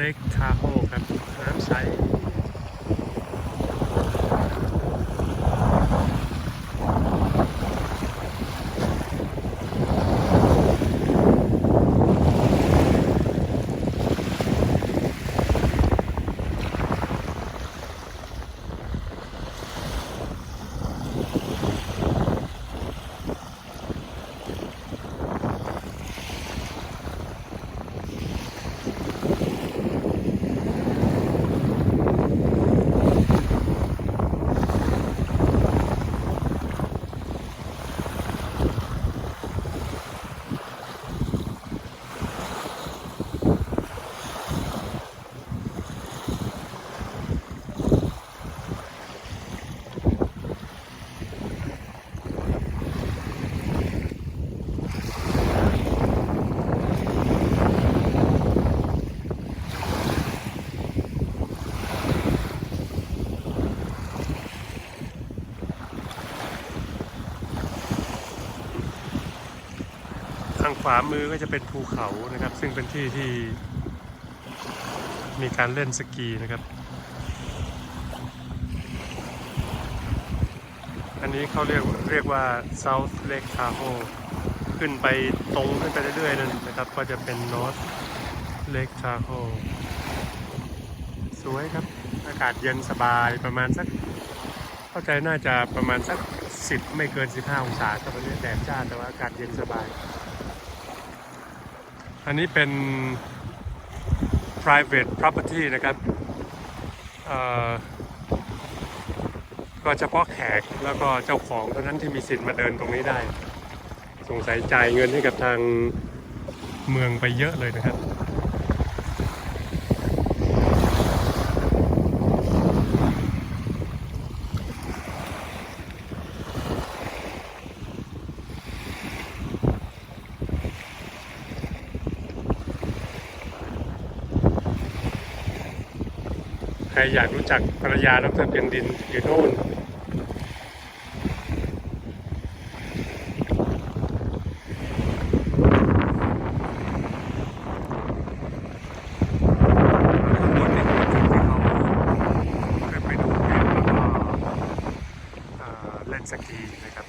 ล็กทาโฮครับน้ำใส ขวามือก็จะเป็นภูเขานะครับ ซึ่งเป็นที่ที่มีการเล่นสกีนะครับ อันนี้เขาเรียกเรียกว่า South Lake Tahoe ขึ้นไปตรงขึ้นไปเรื่อยๆนั่นนะครับ ก็จะเป็น North Lake Tahoe สวยครับ อากาศเย็นสบายประมาณสัก เข้าใจน่าจะประมาณสัก 10 ไม่เกิน 15 องศาครับวันนี้แดดจ้าแต่ว่าอากาศเย็นสบาย อันนี้เป็น private property นะครับก็เฉพาะแขกแล้วก็เจ้าของเท่านั้นที่มีสิทธิ์มาเดินตรงนี้ได้ สงสัยจ่ายเงินให้กับทางเมืองไปเยอะเลยนะครับ รอยากรู้จักภรรยาดรเพียงดินอยู่โน่นก็มุดหนึ่งที่เขาเคยไปดูเพลินแล้วก็เล่นสกีนะครับ